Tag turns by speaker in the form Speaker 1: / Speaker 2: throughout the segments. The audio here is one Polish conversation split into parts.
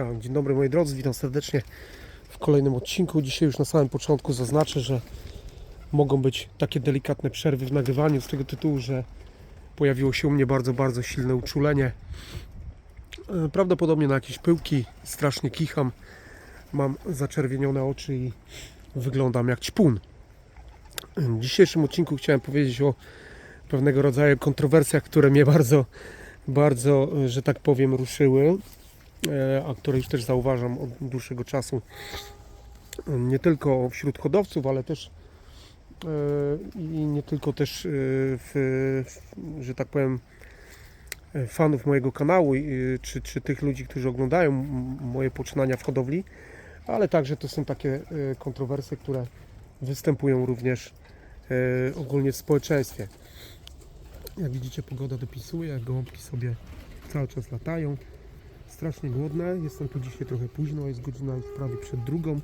Speaker 1: Ja, Dzień dobry moi drodzy, witam serdecznie w kolejnym odcinku. Dzisiaj już na samym początku zaznaczę, że mogą być takie delikatne przerwy w nagrywaniu z tego tytułu, że pojawiło się u mnie bardzo, bardzo silne uczulenie. E, Prawdopodobnie na jakieś pyłki, strasznie kicham, mam zaczerwienione oczy i wyglądam jak ćpun. W dzisiejszym odcinku chciałem powiedzieć o pewnego rodzaju kontrowersjach, które mnie bardzo, bardzo, e, że tak powiem, ruszyły a które już też zauważam od dłuższego czasu e, nie tylko wśród hodowców, ale też e, i nie tylko też e, w, że tak powiem e, fanów mojego kanału e, czy, czy tych ludzi, którzy oglądają moje poczynania w hodowli, ale także to są takie e, kontrowersje, które występują również e, ogólnie w społeczeństwie. Jak widzicie pogoda dopisuje, gołąbki sobie cały czas latają strasznie głodne. Jestem tu dzisiaj trochę późno, jest godzina już prawie przed drugą.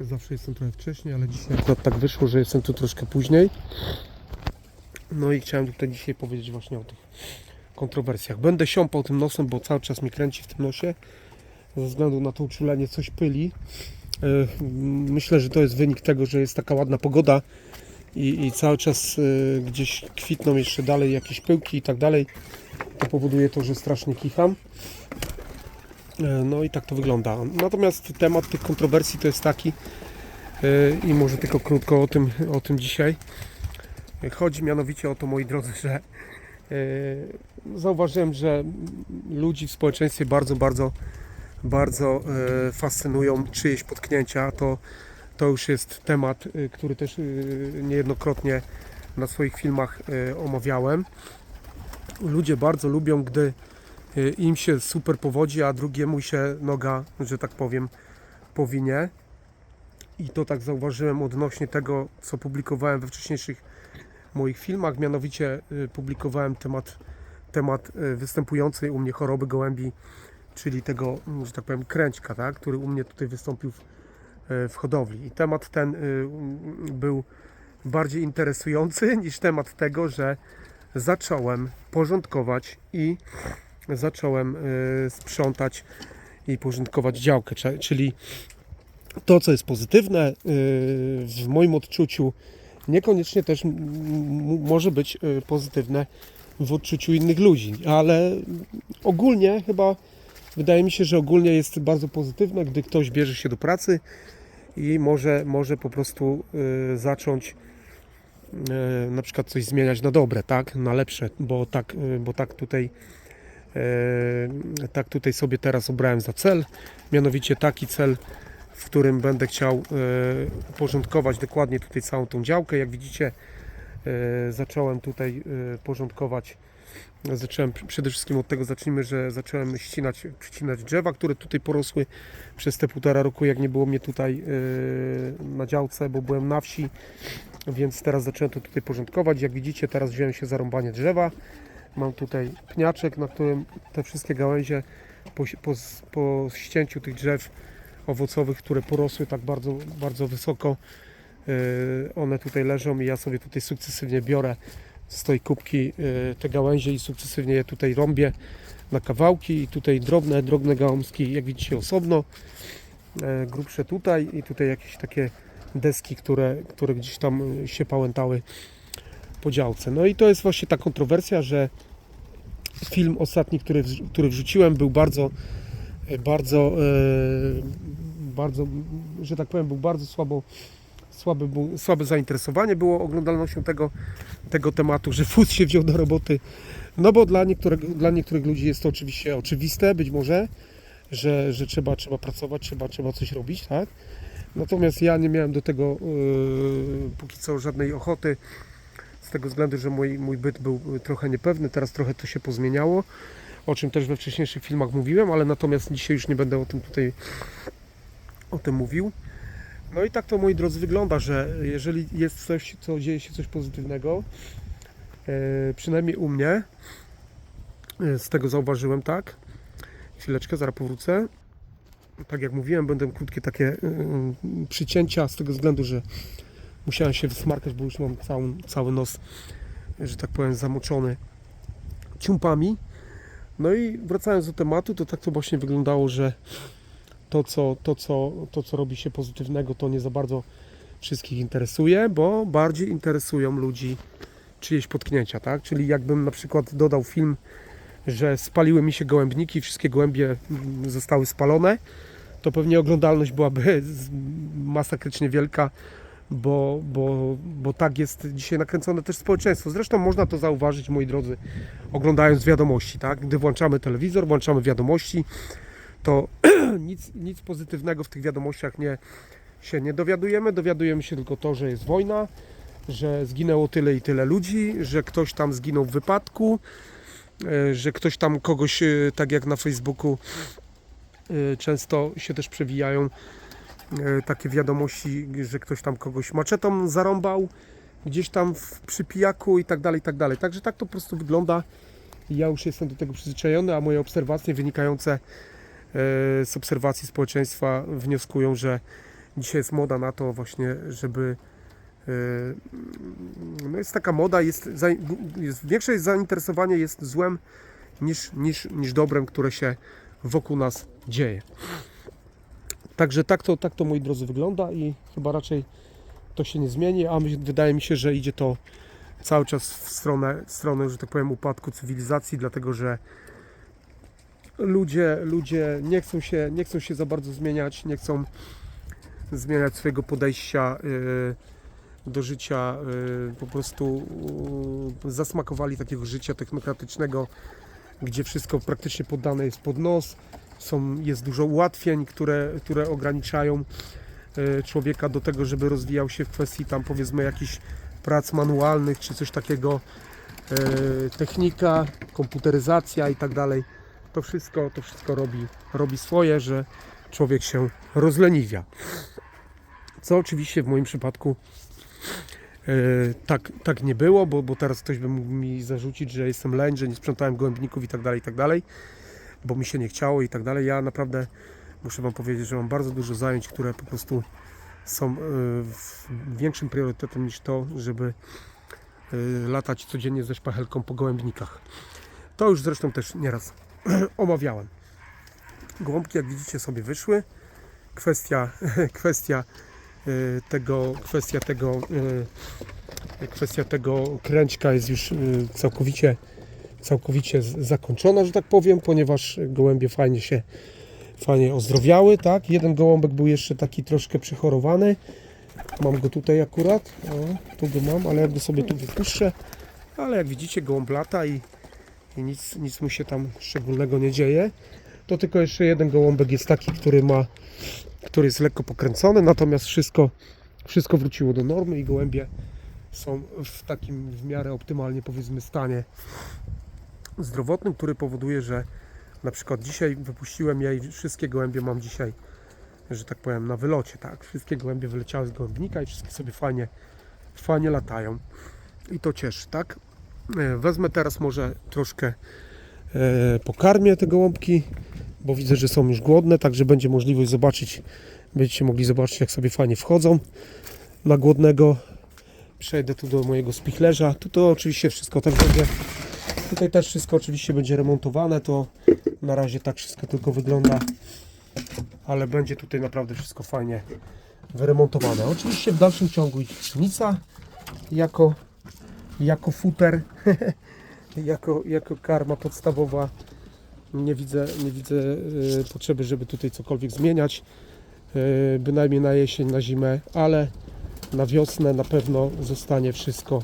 Speaker 1: Zawsze jestem trochę wcześniej, ale dzisiaj akurat tak wyszło, że jestem tu troszkę później. No i chciałem tutaj dzisiaj powiedzieć właśnie o tych kontrowersjach. Będę siąpał tym nosem, bo cały czas mi kręci w tym nosie. Ze względu na to uczulenie coś pyli. E, Myślę, że to jest wynik tego, że jest taka ładna pogoda i, i cały czas e, gdzieś kwitną jeszcze dalej jakieś pyłki i tak dalej. To powoduje to, że strasznie kicham. E, No i tak to wygląda. Natomiast temat tych kontrowersji to jest taki e, i może tylko krótko o tym, o tym dzisiaj. Chodzi mianowicie o to, moi drodzy, że e, zauważyłem, że ludzi w społeczeństwie bardzo, bardzo, bardzo fascynują czyjeś potknięcia. To, to już jest temat, który też niejednokrotnie na swoich filmach omawiałem. Ludzie bardzo lubią, gdy y, im się super powodzi, a drugiemu się noga, że tak powiem, powinie. I to tak zauważyłem odnośnie tego, co publikowałem we wcześniejszych moich filmach. Mianowicie y, publikowałem temat, temat y, występującej u mnie choroby gołębi, czyli tego, mm, że tak powiem, kręćka, tak? który u mnie tutaj wystąpił w, w hodowli. I temat ten był bardziej interesujący niż temat tego, że zacząłem porządkować i zacząłem y, sprzątać i porządkować działkę, czyli to, co jest pozytywne y, w moim odczuciu, niekoniecznie też może być y, pozytywne w odczuciu innych ludzi, ale ogólnie chyba wydaje mi się, że ogólnie jest bardzo pozytywne, gdy ktoś bierze się do pracy i może, może po prostu zacząć na przykład coś zmieniać na dobre, tak, na lepsze, bo tak, e, bo tak tutaj e, tak tutaj sobie teraz obrałem za cel, mianowicie taki cel, w którym będę chciał e, uporządkować dokładnie tutaj całą tą działkę, jak widzicie e, zacząłem tutaj e, porządkować zacząłem przede wszystkim od tego zacznijmy, że zacząłem ścinać, przycinać drzewa, które tutaj porosły przez te półtora roku, jak nie było mnie tutaj e, na działce, bo byłem na wsi, więc teraz zacząłem to tutaj porządkować. Jak widzicie, teraz wziąłem się za rąbanie drzewa. Mam tutaj pniaczek, na którym te wszystkie gałęzie po, po, po ścięciu tych drzew owocowych, które porosły tak bardzo, bardzo wysoko, yy, one tutaj leżą i ja sobie tutaj sukcesywnie biorę z tej kubki yy, te gałęzie i sukcesywnie je tutaj rąbię na kawałki i tutaj drobne, drobne gałązki, jak widzicie osobno, yy, grubsze tutaj i tutaj jakieś takie deski, które, które gdzieś tam y, się pałętały po działce. No i to jest właśnie ta kontrowersja, że film ostatni, który, który wrzuciłem był bardzo, y, bardzo, y, bardzo, że tak powiem, był bardzo słabo, słabe, słabe zainteresowanie było oglądalnością tego, tego tematu, że FUS się wziął do roboty. No bo dla, niektórych dla niektórych ludzi jest to oczywiście oczywiste, być może, że, że trzeba, trzeba pracować, trzeba, trzeba coś robić, tak? Natomiast ja nie miałem do tego yy, póki co żadnej ochoty, z tego względu, że mój, mój byt był trochę niepewny, teraz trochę to się pozmieniało, o czym też we wcześniejszych filmach mówiłem, ale natomiast dzisiaj już nie będę o tym tutaj o tym mówił. No i tak to moi drodzy wygląda, że jeżeli jest coś, co dzieje się coś pozytywnego, yy, przynajmniej u mnie, yy, z tego zauważyłem, tak, chwileczkę, zaraz powrócę, tak jak mówiłem, będą krótkie takie y, przycięcia z tego względu, że musiałem się wysmarkać, bo już mam cały, cały nos, że tak powiem, zamoczony ciumpami. No i wracając do tematu, to tak to właśnie wyglądało, że to co, to, co, to, co robi się pozytywnego, to nie za bardzo wszystkich interesuje, bo bardziej interesują ludzi czyjeś potknięcia, tak? Czyli jakbym na przykład dodał film, że spaliły mi się gołębniki, wszystkie gołębie mm, zostały spalone, to pewnie oglądalność byłaby masakrycznie wielka, bo, bo, bo tak jest dzisiaj nakręcone też społeczeństwo. Zresztą można to zauważyć, moi drodzy, oglądając wiadomości, tak? Gdy włączamy telewizor, włączamy wiadomości, to nic, nic pozytywnego w tych wiadomościach nie, się nie dowiadujemy. Dowiadujemy się tylko to, że jest wojna, że zginęło tyle i tyle ludzi, że ktoś tam zginął w wypadku, e, że ktoś tam kogoś, e, tak jak na Facebooku, e, często się też przewijają takie wiadomości, że ktoś tam kogoś maczetą zarąbał, gdzieś tam w przypijaku i tak dalej, i tak dalej. Także tak to po prostu wygląda. Ja już jestem do tego przyzwyczajony, a moje obserwacje wynikające z obserwacji społeczeństwa wnioskują, że dzisiaj jest moda na to właśnie, żeby e, no jest taka moda, jest, jest większe jest zainteresowanie jest złem niż, niż, niż dobrem, które się wokół nas dzieje. Także tak to, tak to moi drodzy wygląda i chyba raczej to się nie zmieni, a my, wydaje mi się, że idzie to cały czas w stronę, w stronę, że tak powiem, upadku cywilizacji, dlatego że ludzie, ludzie nie chcą się, nie chcą się za bardzo zmieniać, nie chcą zmieniać swojego podejścia y, do życia, y, po prostu y, zasmakowali takiego życia technokratycznego, gdzie wszystko praktycznie poddane jest pod nos, są, jest dużo ułatwień, które, które ograniczają człowieka do tego, żeby rozwijał się w kwestii tam powiedzmy jakichś prac manualnych czy coś takiego, technika, komputeryzacja i tak dalej. To wszystko, to wszystko robi, robi swoje, że człowiek się rozleniwia. Co oczywiście w moim przypadku e, tak, tak nie było, bo, bo teraz ktoś by mógł mi zarzucić, że jestem leń, że nie sprzątałem gołębników i tak dalej, i tak dalej, bo mi się nie chciało i tak dalej. Ja naprawdę muszę Wam powiedzieć, że mam bardzo dużo zajęć, które po prostu są w- większym priorytetem niż to, żeby e, latać codziennie ze szpachelką po gołębnikach. To już zresztą też nieraz omawiałem. Gołąbki, jak widzicie, sobie wyszły. Kwestia, kwestia y, tego, kwestia tego, y, kwestia tego kręćka jest już y, całkowicie, całkowicie zakończona, że tak powiem, ponieważ gołębie fajnie się, fajnie ozdrowiały, tak? Jeden gołąbek był jeszcze taki troszkę przechorowany. Mam go tutaj akurat, o, tu go mam, ale ja go sobie tu wypuszczę. Ale jak widzicie, gołąb lata i, i nic, nic mu się tam szczególnego nie dzieje. To tylko jeszcze jeden gołąbek jest taki, który ma, który jest lekko pokręcony, natomiast wszystko, wszystko wróciło do normy i gołębie są w takim w miarę optymalnie powiedzmy stanie zdrowotnym, który powoduje, że na przykład dzisiaj wypuściłem ja i wszystkie gołębie mam dzisiaj, że tak powiem, na wylocie, tak? Wszystkie gołębie wyleciały z gołębnika i wszystkie sobie fajnie, fajnie latają. I to cieszy, tak? E, Wezmę teraz może troszkę e, pokarmię te gołąbki, bo widzę, że są już głodne, także będzie możliwość zobaczyć, będziecie mogli zobaczyć, jak sobie fajnie wchodzą na głodnego. Przejdę tu do mojego spichlerza. Tu to oczywiście wszystko też będzie. Tutaj też wszystko oczywiście będzie remontowane. To na razie tak wszystko tylko wygląda, ale będzie tutaj naprawdę wszystko fajnie wyremontowane. Oczywiście w dalszym ciągu idzie jako, jako futer, jako, jako karma podstawowa nie widzę, nie widzę e, potrzeby, żeby tutaj cokolwiek zmieniać. E, Bynajmniej na jesień, na zimę, ale na wiosnę na pewno zostanie wszystko,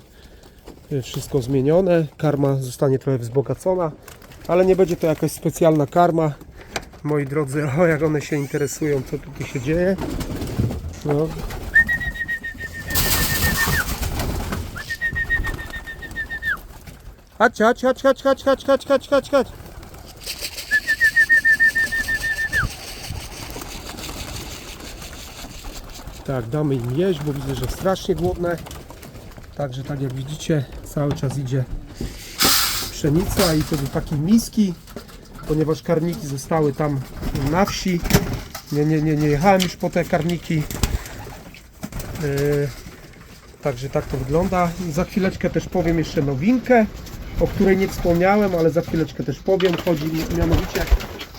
Speaker 1: e, wszystko zmienione. Karma zostanie trochę wzbogacona, ale nie będzie to jakaś specjalna karma. Moi drodzy, o jak one się interesują, co tutaj się dzieje. No. Chodź, chodź, chodź, chodź, chodź, chodź, chodź, chodź, chodź, chodź. Tak, damy im jeść, bo widzę, że strasznie głodne. Także tak jak widzicie, cały czas idzie pszenica i to do takiej miski, ponieważ karniki zostały tam na wsi. Nie, nie, nie, nie jechałem już po te karniki. Yy, także tak to wygląda. Za chwileczkę też powiem jeszcze nowinkę. O której nie wspomniałem, ale za chwileczkę też powiem. Chodzi mi mianowicie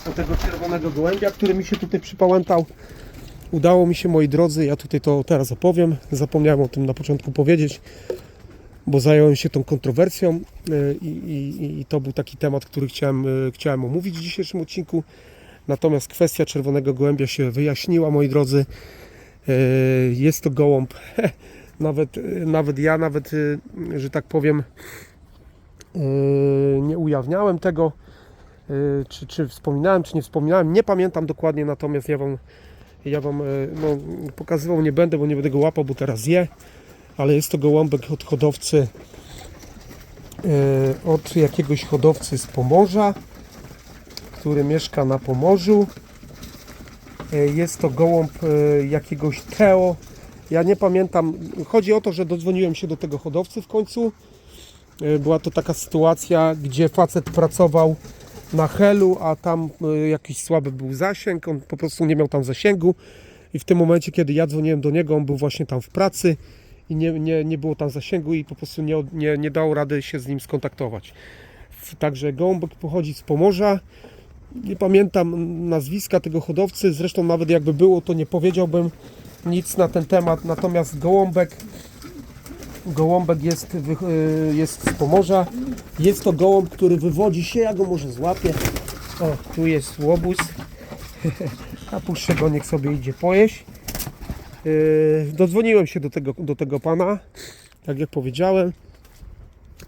Speaker 1: o tego czerwonego gołębia, który mi się tutaj przypałętał. Udało mi się, moi drodzy, ja tutaj to teraz opowiem. Zapomniałem o tym na początku powiedzieć, bo zająłem się tą kontrowersją y, i, i, i to był taki temat, który chciałem, y, chciałem omówić w dzisiejszym odcinku. Natomiast kwestia czerwonego gołębia się wyjaśniła, moi drodzy. Y, Jest to gołąb, nawet, nawet ja, nawet, że tak powiem, nie ujawniałem tego, y, czy, czy wspominałem, czy nie wspominałem, nie pamiętam dokładnie, natomiast ja Wam, ja wam y, no, pokazywał nie będę, bo nie będę go łapał, bo teraz je, ale jest to gołąbek od hodowcy, od jakiegoś hodowcy z Pomorza, który mieszka na Pomorzu. Jest to gołąb jakiegoś Teo. Ja nie pamiętam. Chodzi o to, że dodzwoniłem się do tego hodowcy w końcu. Y, Była to taka sytuacja, gdzie facet pracował na helu, a tam y, jakiś słaby był zasięg. On po prostu nie miał tam zasięgu. I w tym momencie, kiedy ja dzwoniłem do niego, on był właśnie tam w pracy i nie, nie, nie było tam zasięgu i po prostu nie, nie, nie dało rady się z nim skontaktować. Także gołąbek pochodzi z Pomorza. Nie pamiętam nazwiska tego hodowcy, zresztą nawet jakby było, to nie powiedziałbym nic na ten temat. Natomiast gołąbek, gołąbek jest, y, jest z Pomorza. Jest to gołąb, który wywodzi się, ja go może złapię. O, tu jest łobuz. A puszczę go, niech sobie idzie pojeść. Yy, dodzwoniłem się do tego, do tego pana, tak jak powiedziałem.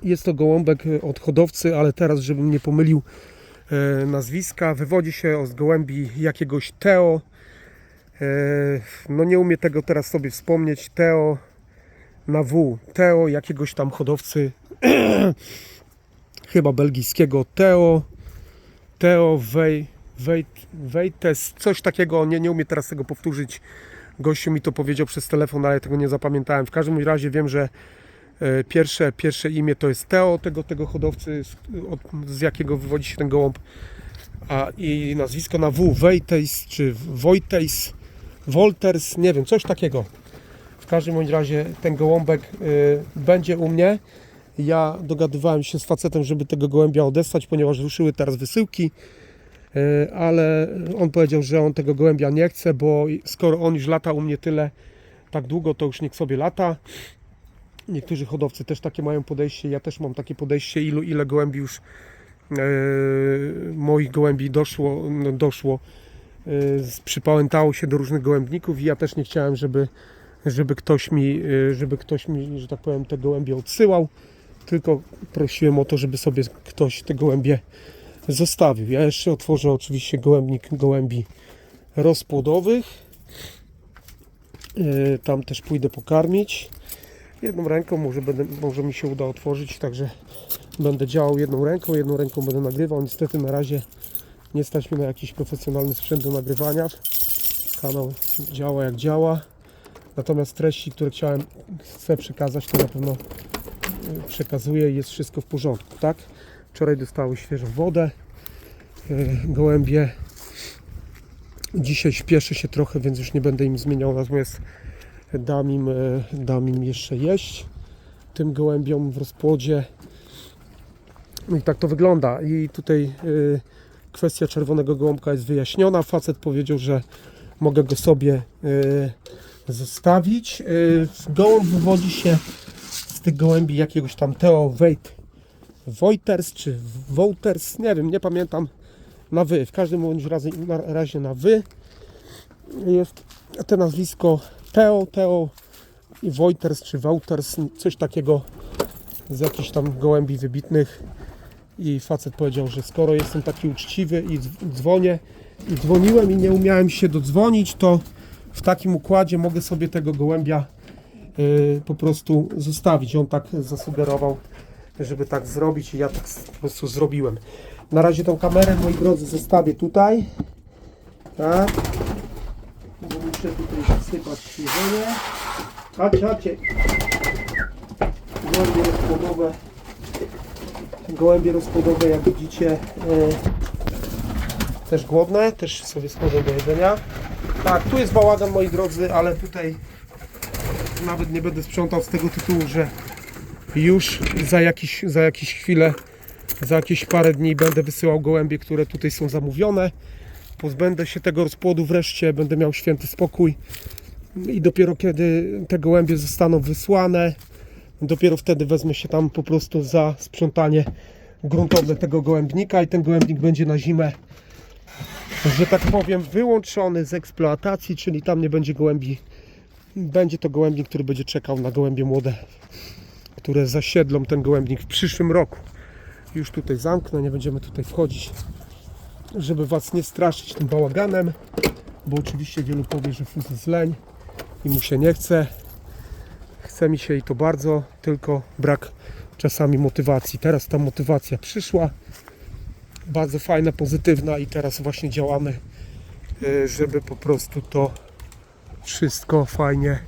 Speaker 1: Jest to gołąbek y, od hodowcy, ale teraz, żebym nie pomylił e, nazwiska, wywodzi się z gołębi jakiegoś Teo. E, no nie umiem tego teraz sobie wspomnieć. Teo na W. Teo jakiegoś tam hodowcy chyba belgijskiego. Teo Teo Wej, Wej, Wejtes, coś takiego, nie, nie umiem teraz tego powtórzyć. Gościu mi to powiedział przez telefon, ale tego nie zapamiętałem. W każdym razie wiem, że e, pierwsze, pierwsze imię to jest Teo, tego, tego hodowcy, z, od, z jakiego wywodzi się ten gołąb. A i nazwisko na W, Wejtes czy Wojtejs, Wolters, nie wiem, coś takiego. W każdym bądź razie ten gołąbek y, będzie u mnie. Ja dogadywałem się z facetem, żeby tego gołębia odesłać, ponieważ ruszyły teraz wysyłki, y, ale on powiedział, że on tego gołębia nie chce, bo skoro on już lata u mnie tyle, tak długo, to już niech sobie lata. Niektórzy hodowcy też takie mają podejście, ja też mam takie podejście, ilu, ile gołębi już e, moich gołębi doszło, no, doszło z- przypałętało się do różnych gołębników i ja też nie chciałem, żeby, żeby ktoś mi, e, żeby ktoś mi, że tak powiem, te gołębie odsyłał, tylko prosiłem o to, żeby sobie ktoś te gołębie zostawił. Ja jeszcze otworzę oczywiście gołębnik gołębi rozpłodowych. E, Tam też pójdę pokarmić. Jedną ręką może, będę, może mi się uda otworzyć, także będę działał jedną ręką, jedną ręką będę nagrywał. Niestety na razie nie stać mnie na jakiś profesjonalny sprzęt do nagrywania. Kanał działa jak działa. Natomiast treści, które chciałem, chcę przekazać, to na pewno y, przekazuję i jest wszystko w porządku, tak? Wczoraj dostały świeżą wodę. y, Gołębie. Dzisiaj śpieszę się trochę, więc już nie będę im zmieniał, natomiast dam im, y, dam im jeszcze jeść tym gołębiom w rozpłodzie. No i tak to wygląda. I tutaj kwestia czerwonego gołąbka jest wyjaśniona. Facet powiedział, że mogę go sobie zostawić. Y, gołąb wywodzi się z tych gołębi jakiegoś tam Weit Woiters czy Wouters, nie wiem, nie pamiętam na wy. W każdym bądź razie na, razie na wy jest to nazwisko Teo, Teo i Woiters czy Wouters, coś takiego z jakichś tam gołębi wybitnych i facet powiedział, że skoro jestem taki uczciwy i dzw- dzwonię i dzwoniłem i nie umiałem się dodzwonić, to w takim układzie mogę sobie tego gołębia y, po prostu zostawić. On tak zasugerował, żeby tak zrobić i ja tak po prostu zrobiłem. Na razie tą kamerę, moi drodzy, zostawię tutaj. Tak. Bo muszę tutaj sypać śnieżenie. Chodź, chodźcie. Gołębie rozpłodowe. Gołębie rozpłodowe, jak widzicie, e, też głodne, też sobie schodzą do jedzenia. Tak, tu jest bałagan, moi drodzy, ale tutaj nawet nie będę sprzątał z tego tytułu, że Już za jakiś, za jakiś chwilę, za jakieś parę dni będę wysyłał gołębie, które tutaj są zamówione. Pozbędę się tego rozpłodu wreszcie, będę miał święty spokój. I dopiero kiedy te gołębie zostaną wysłane, dopiero wtedy wezmę się tam po prostu za sprzątanie gruntowne tego gołębnika i ten gołębnik będzie na zimę, że tak powiem, wyłączony z eksploatacji, czyli tam nie będzie gołębi. Będzie to gołębnik, który będzie czekał na gołębie młode, które zasiedlą ten gołębnik w przyszłym roku. Już tutaj zamknę, nie będziemy tutaj wchodzić, żeby Was nie straszyć tym bałaganem, bo oczywiście wielu powie, że fuz jest leń i mu się nie chce. Chce mi się i to bardzo, tylko brak czasami motywacji. Teraz ta motywacja przyszła, bardzo fajna, pozytywna i teraz właśnie działamy, y, żeby po prostu to wszystko fajnie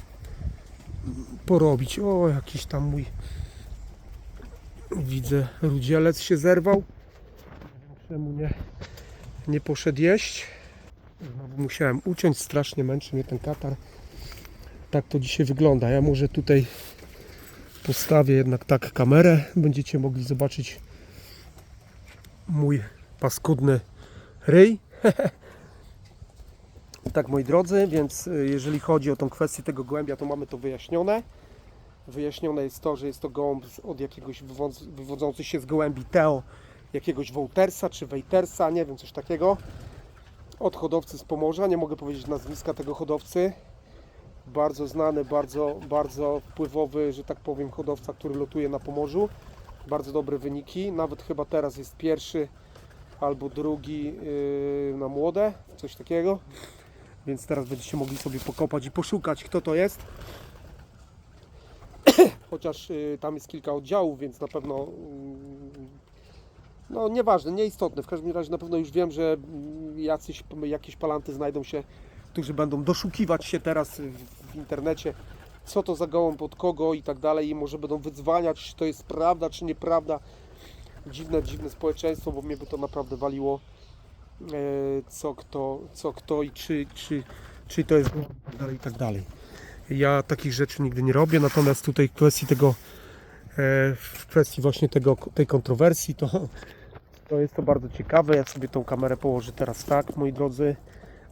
Speaker 1: porobić. O, jakiś tam mój widzę rudzielec się zerwał. Czemu nie, nie poszedł jeść? Znowu musiałem uciąć, strasznie męczy mnie ten katar. Tak to dzisiaj wygląda. Ja może tutaj postawię jednak tak kamerę. Będziecie mogli zobaczyć mój paskudny ryj. tak moi drodzy, więc y, jeżeli chodzi o tą kwestię tego gołębia, to mamy to wyjaśnione. Wyjaśnione jest to, że jest to gołąb od jakiegoś wywodz- wywodzący się z gołębi Teo, jakiegoś Woltersa czy Wejtersa, nie wiem, coś takiego. Od hodowcy z Pomorza, nie mogę powiedzieć nazwiska tego hodowcy. Bardzo znany, bardzo, bardzo wpływowy, że tak powiem, hodowca, który lotuje na Pomorzu. Bardzo dobre wyniki, nawet chyba teraz jest pierwszy albo drugi yy, na młode, coś takiego. Więc teraz będziecie mogli sobie pokopać i poszukać, kto to jest. Chociaż y, tam jest kilka oddziałów, więc na pewno mm, no nieważne, nieistotne. W każdym razie na pewno już wiem, że jacyś, jakieś palanty znajdą się, którzy będą doszukiwać się teraz w internecie, co to za gołąb, od kogo i tak dalej i może będą wydzwaniać, czy to jest prawda, czy nieprawda. Dziwne, dziwne społeczeństwo, bo mnie by to naprawdę waliło e, co kto, co kto i czy, czy, czy to jest gołąb i tak dalej, i tak dalej. Ja takich rzeczy nigdy nie robię, natomiast tutaj w kwestii tego, e, w kwestii właśnie tego, tej kontrowersji, to, to jest to bardzo ciekawe. Ja sobie tą kamerę położę teraz tak, moi drodzy.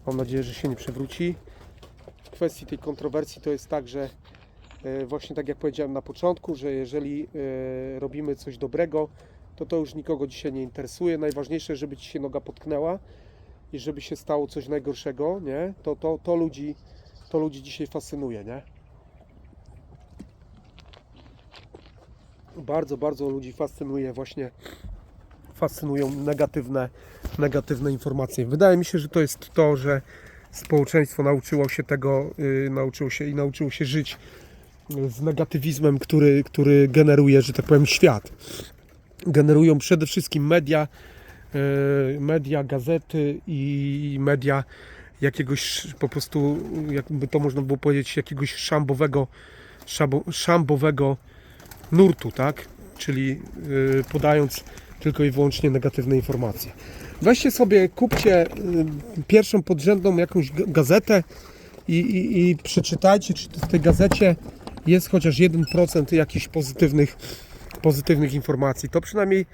Speaker 1: Mam nadzieję, że się nie przewróci. W kwestii tej kontrowersji to jest tak, że e, właśnie tak jak powiedziałem na początku, że jeżeli e, robimy coś dobrego, to to już nikogo dzisiaj nie interesuje. Najważniejsze, żeby Ci się noga potknęła i żeby się stało coś najgorszego, nie? To, to, to ludzi to ludzi dzisiaj fascynuje, nie? Bardzo, bardzo ludzi fascynuje właśnie fascynują negatywne, negatywne informacje. Wydaje mi się, że to jest to, że społeczeństwo nauczyło się tego, yy, nauczyło się i nauczyło się żyć z negatywizmem, który, który generuje, że tak powiem, świat. Generują przede wszystkim media, yy, media, gazety i media jakiegoś po prostu, jakby to można było powiedzieć, jakiegoś szambowego, szambowego nurtu, tak? Czyli yy, podając tylko i wyłącznie negatywne informacje. Weźcie sobie, kupcie yy, pierwszą podrzędną jakąś gazetę i, i, i przeczytajcie, czy w tej gazecie jest chociaż 1% jakichś pozytywnych, pozytywnych informacji. To przynajmniej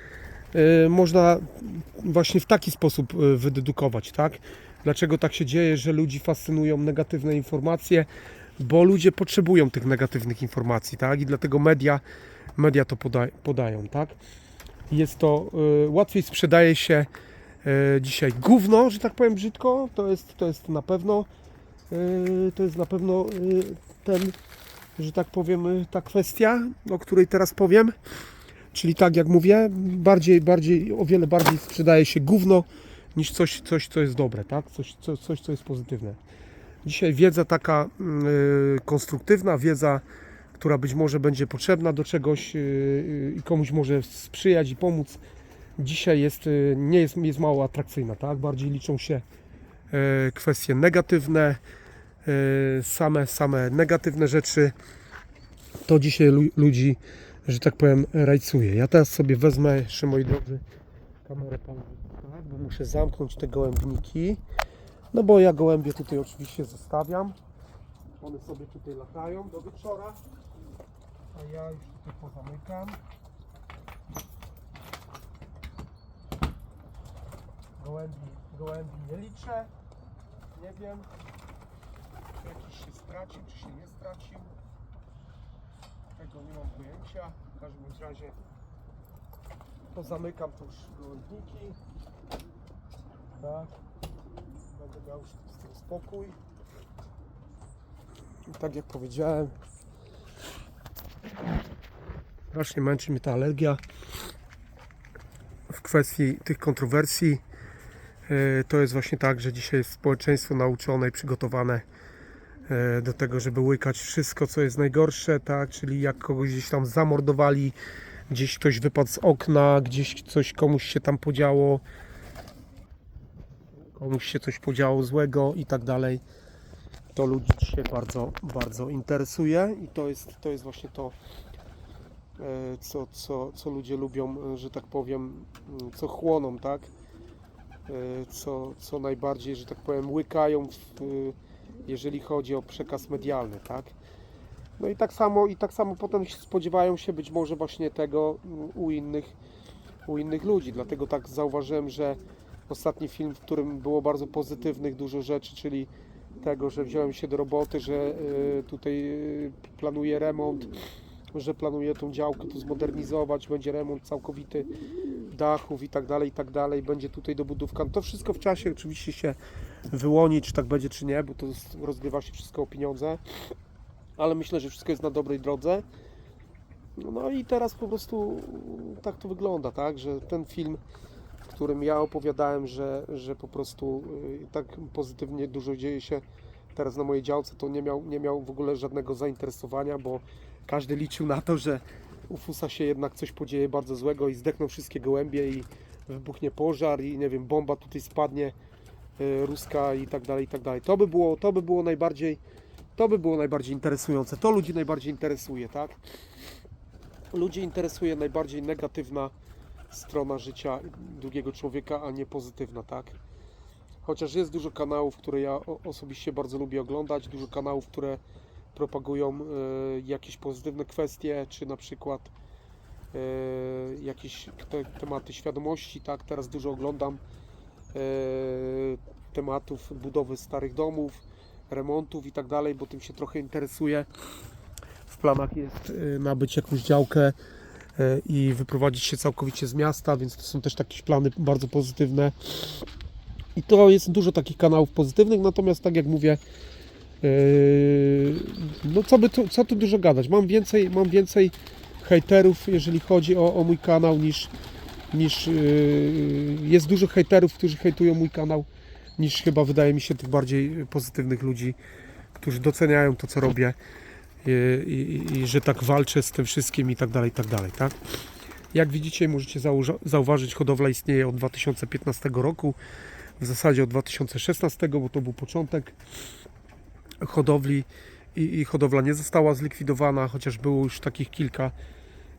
Speaker 1: yy, można właśnie w taki sposób yy, wydedukować, tak? Dlaczego tak się dzieje, że ludzi fascynują negatywne informacje? Bo ludzie potrzebują tych negatywnych informacji, tak? I dlatego media, media to poda, podają, tak? Jest to, y, łatwiej sprzedaje się y, dzisiaj gówno, że tak powiem brzydko, to jest, to jest na pewno, y, to jest na pewno ten, że tak powiem, ta kwestia, o której teraz powiem. Czyli tak jak mówię, bardziej, bardziej, o wiele bardziej sprzedaje się gówno niż coś, coś co jest dobre, tak? Coś, coś, coś co jest pozytywne. Dzisiaj wiedza taka y, konstruktywna, wiedza, która być może będzie potrzebna do czegoś y, i komuś może sprzyjać i pomóc, dzisiaj jest, y, nie jest, jest mało atrakcyjna, tak? Bardziej liczą się y, kwestie negatywne, y, same, same negatywne rzeczy. To dzisiaj lu- ludzi, że tak powiem, rajcuje. Ja teraz sobie wezmę jeszcze, moi drodzy, kamerę tak, bo muszę zamknąć te gołębniki. No bo ja gołębie tutaj oczywiście zostawiam. One sobie tutaj latają do wieczora. A ja już to pozamykam. Gołębi, gołębi nie liczę. Nie wiem, czy jakiś się stracił, czy się nie stracił. Tego nie mam pojęcia. W każdym razie pozamykam tu już gołębniki. Tak. Będę miał już z tym spokój. I tak jak powiedziałem, strasznie męczy mnie ta alergia. W kwestii tych kontrowersji e, to jest właśnie tak, że dzisiaj jest społeczeństwo nauczone i przygotowane e, do tego, żeby łykać wszystko, co jest najgorsze, tak? Czyli jak kogoś gdzieś tam zamordowali, gdzieś ktoś wypadł z okna, gdzieś coś komuś się tam podziało, komuś się coś podziało złego i tak dalej. To ludzi dzisiaj bardzo, bardzo interesuje i to jest, to jest właśnie to, e, co, co, co ludzie lubią, e, że tak powiem, m, co chłoną, tak? E, Co, co najbardziej, że tak powiem, łykają, w, jeżeli chodzi o przekaz medialny, tak? No i tak samo, i tak samo potem się spodziewają się być może właśnie tego m, u innych, u innych ludzi. Dlatego tak zauważyłem, że ostatni film, w którym było bardzo pozytywnych dużo rzeczy, czyli tego, że wziąłem się do roboty, że y, tutaj y, planuję remont, że planuję tą działkę tu zmodernizować, będzie remont całkowity dachów i tak dalej, i tak dalej, będzie tutaj dobudówka. To wszystko w czasie oczywiście się wyłoni, czy tak będzie, czy nie, bo to rozgrywa się wszystko o pieniądze, ale myślę, że wszystko jest na dobrej drodze. No i teraz po prostu tak to wygląda, tak, że ten film którym ja opowiadałem, że, że po prostu y, tak pozytywnie dużo dzieje się teraz na mojej działce, to nie miał, nie miał w ogóle żadnego zainteresowania, bo każdy liczył na to, że u Fusa się jednak coś podzieje bardzo złego i zdechną wszystkie gołębie i wybuchnie pożar i nie wiem, bomba tutaj spadnie y, ruska i tak dalej, i tak dalej. To by było, to by było najbardziej to by było najbardziej interesujące. To ludzi najbardziej interesuje, tak? Ludzi interesuje najbardziej negatywna strona życia drugiego człowieka, a nie pozytywna, tak? Chociaż jest dużo kanałów, które ja osobiście bardzo lubię oglądać, dużo kanałów, które propagują e, jakieś pozytywne kwestie, czy na przykład e, jakieś te, tematy świadomości, tak? Teraz dużo oglądam e, tematów budowy starych domów, remontów i tak dalej, bo tym się trochę interesuję. W planach jest nabyć jakąś działkę i wyprowadzić się całkowicie z miasta, więc to są też takie plany bardzo pozytywne. I to jest dużo takich kanałów pozytywnych, natomiast tak jak mówię, yy, no co by tu, co tu dużo gadać. Mam więcej, mam więcej hejterów, jeżeli chodzi o, o mój kanał, niż, niż yy, jest dużo hejterów, którzy hejtują mój kanał, niż chyba wydaje mi się tych bardziej pozytywnych ludzi, którzy doceniają to, co robię i, i, i że tak walczę z tym wszystkim i tak dalej, i tak dalej, tak? Jak widzicie, możecie zauważyć, hodowla istnieje od 2015 roku, w zasadzie od 2016, bo to był początek hodowli i, i hodowla nie została zlikwidowana, chociaż było już takich kilka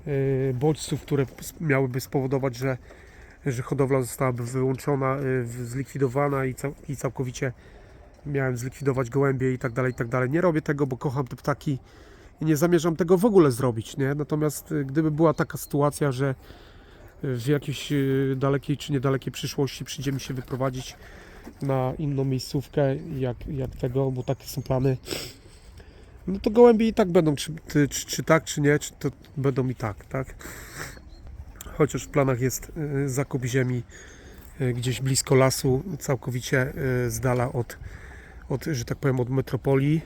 Speaker 1: e, bodźców, które miałyby spowodować, że, że hodowla zostałaby wyłączona, w- zlikwidowana i, cał, i całkowicie miałem zlikwidować gołębie i tak dalej, i tak dalej. Nie robię tego, bo kocham te ptaki i nie zamierzam tego w ogóle zrobić, nie? Natomiast y, gdyby była taka sytuacja, że y, w jakiejś y, dalekiej czy niedalekiej przyszłości przyjdzie mi się wyprowadzić na inną miejscówkę, jak, jak tego, bo takie są plany, no to gołębie i tak będą, czy, czy, czy tak, czy nie, czy to będą i tak, tak? Chociaż w planach jest zakup ziemi gdzieś blisko lasu, całkowicie z dala od, od, że tak powiem, od metropolii.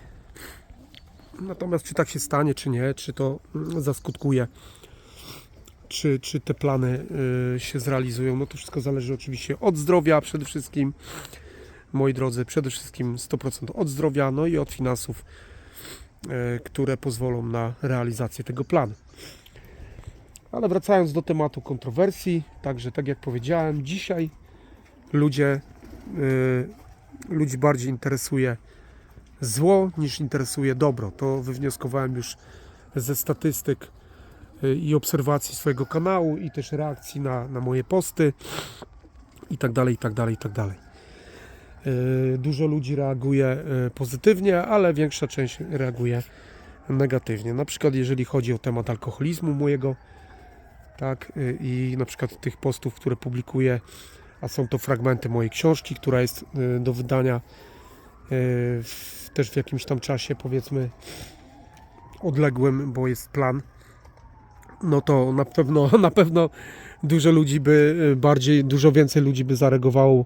Speaker 1: Natomiast czy tak się stanie, czy nie, czy to mm, zaskutkuje, czy, czy te plany y, się zrealizują, no to wszystko zależy oczywiście od zdrowia przede wszystkim, moi drodzy, przede wszystkim 100% od zdrowia, no i od finansów, y, które pozwolą na realizację tego planu. Ale wracając do tematu kontrowersji, także tak jak powiedziałem, dzisiaj ludzie, y, ludzi bardziej interesuje zło niż interesuje dobro. To wywnioskowałem już ze statystyk y, i obserwacji swojego kanału i też reakcji na, na moje posty i tak dalej, i tak dalej, i tak dalej. Y, Dużo ludzi reaguje y, pozytywnie, ale większa część reaguje negatywnie. Na przykład jeżeli chodzi o temat alkoholizmu mojego, tak, i na przykład tych postów, które publikuję, a są to fragmenty mojej książki, która jest y, do wydania y, w, też w jakimś tam czasie, powiedzmy, odległym, bo jest plan, no to na pewno, na pewno dużo ludzi by y, bardziej, dużo więcej ludzi by zareagowało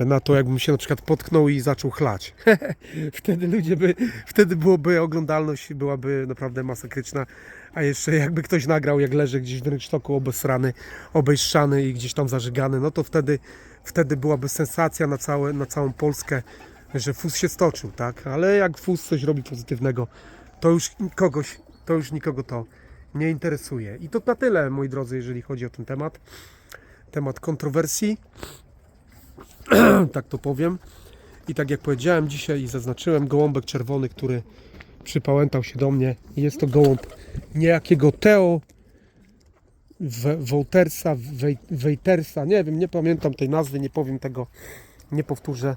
Speaker 1: na to, jakbym się na przykład potknął i zaczął chlać. wtedy ludzie by, wtedy byłoby oglądalność byłaby naprawdę masakryczna, a jeszcze jakby ktoś nagrał, jak leży gdzieś w rynsztoku obesrany, obejszczany i gdzieś tam zażygany, no to wtedy, wtedy byłaby sensacja na, całe, na całą Polskę, że fus się stoczył, tak? Ale jak fus coś robi pozytywnego, to już kogoś, to już nikogo to nie interesuje. I to na tyle, moi drodzy, jeżeli chodzi o ten temat. Temat kontrowersji, tak to powiem. I tak jak powiedziałem dzisiaj i zaznaczyłem, gołąbek czerwony, który przypałętał się do mnie. Jest to gołąb niejakiego Teo Wej- Wejtersa, nie wiem, nie pamiętam tej nazwy, nie powiem tego, nie powtórzę,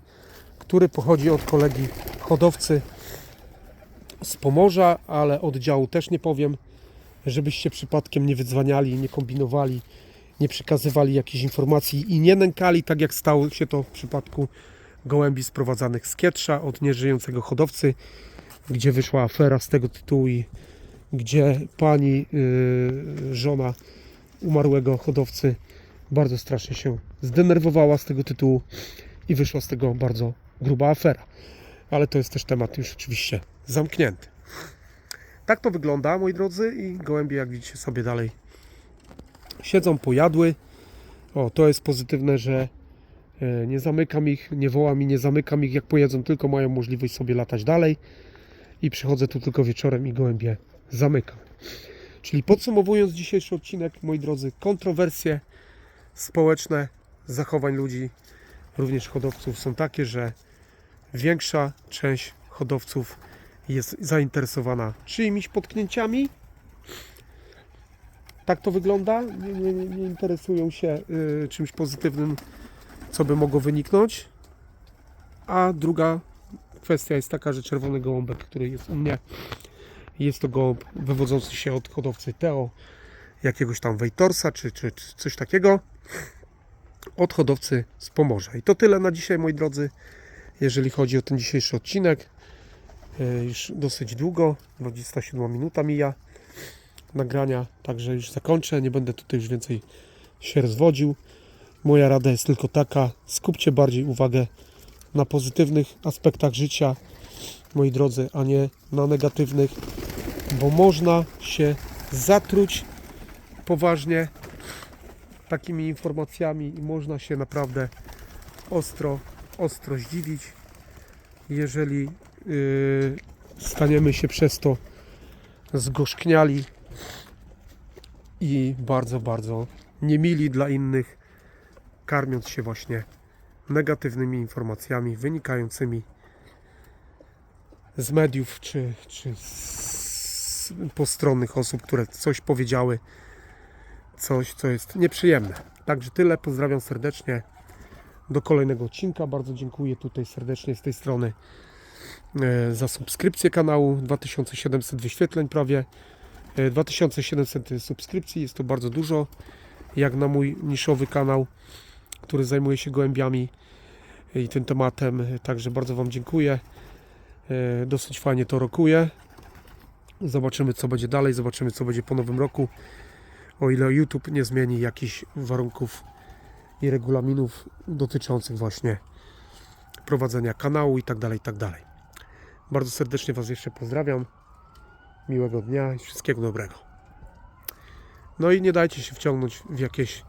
Speaker 1: który pochodzi od kolegi hodowcy z Pomorza, ale oddziału też nie powiem, żebyście przypadkiem nie wydzwaniali, nie kombinowali, nie przekazywali jakichś informacji i nie nękali, tak jak stało się to w przypadku gołębi sprowadzanych z Kietrza od nieżyjącego hodowcy, gdzie wyszła afera z tego tytułu i gdzie pani yy, żona umarłego hodowcy bardzo strasznie się zdenerwowała z tego tytułu i wyszła z tego bardzo gruba afera. Ale to jest też temat już oczywiście zamknięty. Tak to wygląda, moi drodzy, i gołębie, jak widzicie sobie dalej siedzą, pojadły. O, to jest pozytywne, że e, nie zamykam ich, nie wołam i nie zamykam ich, jak pojedzą, tylko mają możliwość sobie latać dalej. I przychodzę tu tylko wieczorem i gołębie zamykam. Czyli podsumowując dzisiejszy odcinek, moi drodzy, kontrowersje społeczne zachowań ludzi, również hodowców, są takie, że większa część hodowców jest zainteresowana czyimiś potknięciami. Tak to wygląda. Nie, nie, nie interesują się y, czymś pozytywnym, co by mogło wyniknąć. A druga kwestia jest taka, że czerwony gołąbek, który jest u mnie, jest to gołąb wywodzący się od hodowcy Teo, jakiegoś tam Wejtorsa czy, czy, czy coś takiego, od hodowcy z Pomorza. I to tyle na dzisiaj, moi drodzy, jeżeli chodzi o ten dzisiejszy odcinek. E, Już dosyć długo, 27 minuta mija nagrania, także już zakończę, nie będę tutaj już więcej się rozwodził. Moja rada jest tylko taka, skupcie bardziej uwagę na pozytywnych aspektach życia, moi drodzy, a nie na negatywnych, bo można się zatruć poważnie takimi informacjami i można się naprawdę ostro, ostro zdziwić, jeżeli yy, staniemy się przez to zgorzkniali i bardzo, bardzo niemili dla innych, karmiąc się właśnie negatywnymi informacjami wynikającymi z mediów czy, czy z postronnych osób, które coś powiedziały, coś, co jest nieprzyjemne. Także tyle, pozdrawiam serdecznie. Do kolejnego odcinka. Bardzo dziękuję tutaj serdecznie z tej strony e, za subskrypcję kanału. 2700 wyświetleń prawie. E, 2700 subskrypcji jest to bardzo dużo, jak na mój niszowy kanał, który zajmuje się gołębiami i tym tematem. Także bardzo Wam dziękuję. E, Dosyć fajnie to rokuje. Zobaczymy, co będzie dalej. Zobaczymy, co będzie po nowym roku. O ile YouTube nie zmieni jakichś warunków i regulaminów dotyczących właśnie prowadzenia kanału i tak dalej, i tak dalej. Bardzo serdecznie Was jeszcze pozdrawiam. Miłego dnia i wszystkiego dobrego. No i nie dajcie się wciągnąć w jakieś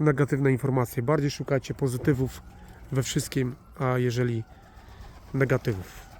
Speaker 1: negatywne informacje. Bardziej szukajcie pozytywów we wszystkim, a jeżeli negatywów.